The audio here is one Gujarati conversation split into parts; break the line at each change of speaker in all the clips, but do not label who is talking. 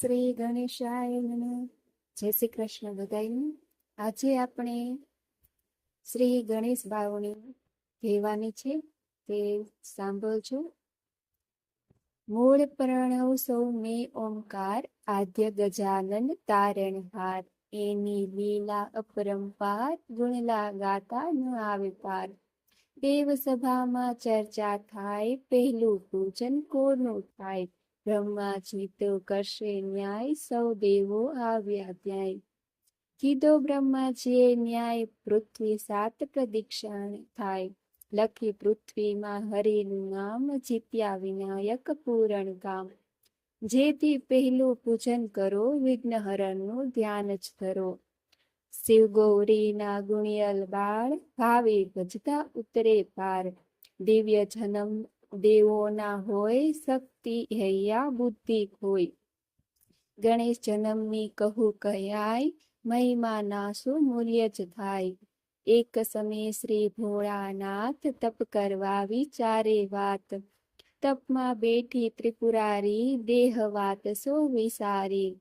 શ્રી ગણેશાય જય શ્રી કૃષ્ણ બધાયને. આજે આપણે શ્રી ગણેશ ભાવની કહેવાની છે તે સાંભળજો. મૂળ પ્રણવ સૌ મે ઓમકાર, આદ્ય ગજાનન તારણહાર એની લીલા અપરંપાર ગુણલા ગાતા ન આવે પાર. દેવ સભામાં ચર્ચા થાય, પહેલું પૂજન કોનું થાય. બ્રહ્માજી તો કરશે ન્યાય, સૌ દેવો આવ્યા ત્યાં કીધો બ્રહ્માજીએ ન્યાય, પૃથ્વી સાત પ્રદીક્ષા થાય. લખી પૃથ્વીમાં હરિનું નામ જીત્યા વિનાયક પૂરણ કામ જેથી પહેલું પૂજન કરો, વિઘ્નહરણનું ધ્યાન જ ધરો. શિવ ગૌરીના ગુણિયલ બાળ, ભાવે ભજતા ઉતરે પાર. દિવ્ય જન્મ દેવોના હોય શક્તિ, હૈયા, બુદ્ધિ હોય. ગણેશ જન્મની કહું કયાય, મહિમા ના શું મૂલ્ય જ થાય. એક સમયે શ્રી ભોળાનાથ તપ કરવા વિચારે વાત. તપમાં બેઠી ત્રિપુરારી દેહ વાત સો વિસારી.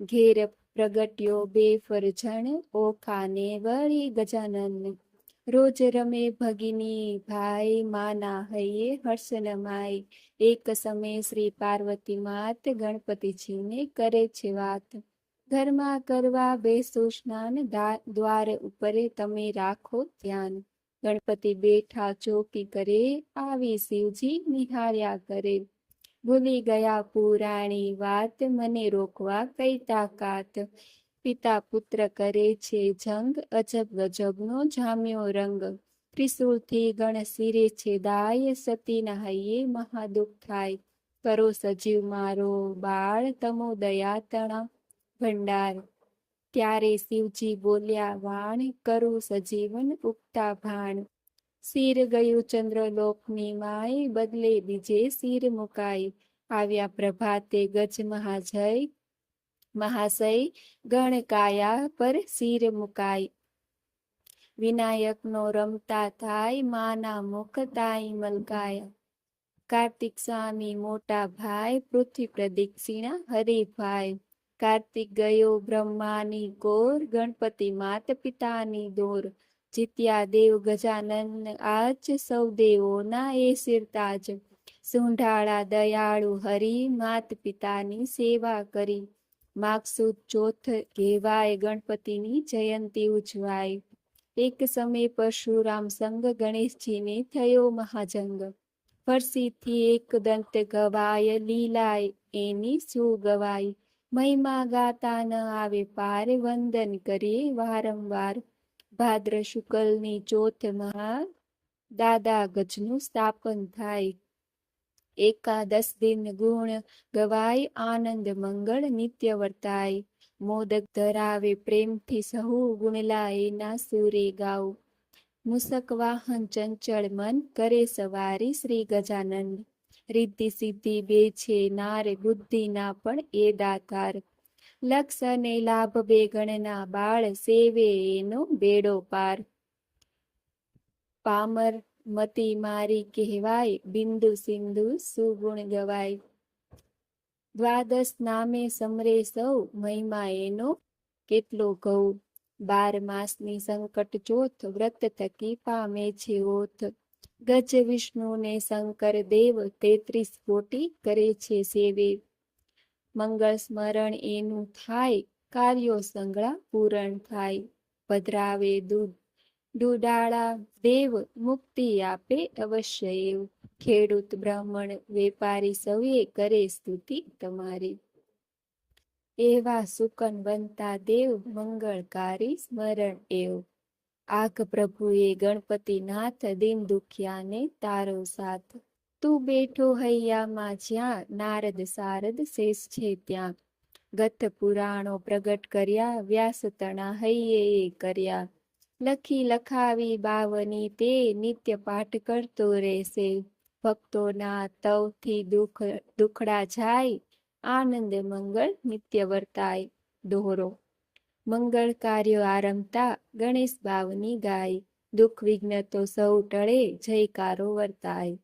ઘેર પ્રગટ્યો બે ફરજણ ઓખાને વળી ગજાનન. રોજ રમે ભગિની ભાઈ માના હૈયે હર્ષન માય એક સમય શ્રી પાર્વતી માત ગણપતિજીને કરે છે વાત. ઘરમાં કરવા બેસો સ્નાન દ્વાર ઉપરે તમે રાખો ધ્યાન. ગણપતિ બેઠા ચોકી કરે, આવી શિવજી નિહાર્યા કરે. ભૂલી ગયા પુરાણી વાત, મને રોકવા કઈ તાકાત પિતા પુત્ર કરે છે જંગ અજબ ગજબનો જામ્યો રંગ. ત્રિશુલથી ગણ શિરે છે દાય સતીના હૈયે મહાદુખ થાય. કરો સજીવ મારો બાળ, તમો દયા તણા. ભંડાર. ત્યારે શિવજી બોલ્યા, વાણ કરો સજીવન ઉગતા ભાણ. શિર ગયું ચંદ્રલોકની માય, બદલે બીજે શિર મુકાય. આવ્યા પ્રભાતે ગજ મહાજય મહાશય ગણકાયા પર શિર મુકાય. વિનાયકનો રમતા થાય, માના મુખ તાઈ મલકાયા. કાર્તિક સ્વામી મોટા ભાઈ, પૃથ્વી પ્રદક્ષિણા હરિભાઈ કાર્તિક ગયો બ્રહ્માની ગોર, ગણપતિ માત પિતાની દોર. જીત્યા દેવ ગજાનન, આજ સૌ દેવોના એ સિરતાજ સુંઢાળા દયાળુ હરી, માત પિતાની સેવા કરી. માગસુદ ચોથ કહેવાય, ગણપતિની જયંતી ઉજવાય. એક સમય પરશુરામ સંગ ગણેશજીને થયો મહાજંગ. ફરસીથી એક દંત ગવાય લીલાય, એની સુગવાય મહિમા ગાતા ન આવે પાર, વંદન કરીએ વારંવાર. ભાદ્ર શુકલની ચોથ મહા દાદા ગજનું સ્થાપન થાય. એકાદશ દિન ગુણ ગવાય, આનંદ મંગળ નિત્ય વર્તાય. મોદક ધરાવે, પ્રેમથી સહુ ગુણલાય ના સુરે ગાઉ. મુસક વાહન ચંચળ મન કરે સવારી શ્રી ગજાનંદ રિદ્ધિ સિદ્ધિ બે છે નાર બુદ્ધિના પણ એ દાતાર. લક્ષ અને લાભ બે ગણના બાળ સેવે એનો બેડો પાર. પામર મતી મારી કહેવાય, બિંદુ સિંધુ સુગુણ ગવાય. દ્વાદશ નામે સમરે સૌ, મહિમા એનો કેટલો ઘઉં? બાર માસની સંકટ ચોથ, વ્રત થકી પામે છે ઓથ. ગજ વિષ્ણુને શંકર દેવ તેત્રીસ કોટી કરે છે સેવે. મંગળ સ્મરણ એનું થાય, કાર્યો સંગળા પૂરણ થાય. પધરાવે દૂધ દુડાળા દેવ મુક્તિ આપે અવશ્ય એવું. ખેડૂત બ્રાહ્મણ વેપારી સૌએ કરે સ્તુતિ તમારી. એવા સુકન બનતા દેવ મંગળકારી સ્મરણ એવું. આખ પ્રભુએ ગણપતિનાથ દિન દુખિયાને તારો સાથ. તું બેઠો હૈયામાં જ્યાં નારદ સારદ શેષ છે ત્યાં. ગત પુરાણો પ્રગટ કર્યા, વ્યાસ તણા હૈયે કર્યા. લખી લખાવી બાવની તે નિત્ય પાઠ કરતો રહેશે. ભક્તોના તવથી દુઃખ, દુખડા જાય, આનંદ, મંગળ નિત્ય વર્તાય. દોહરો. મંગળ કાર્ય આરંભતા ગણેશ બાવની ગાય. દુઃખ વિઘ્ન તો સૌ ટળે, જયકારો વર્તાય.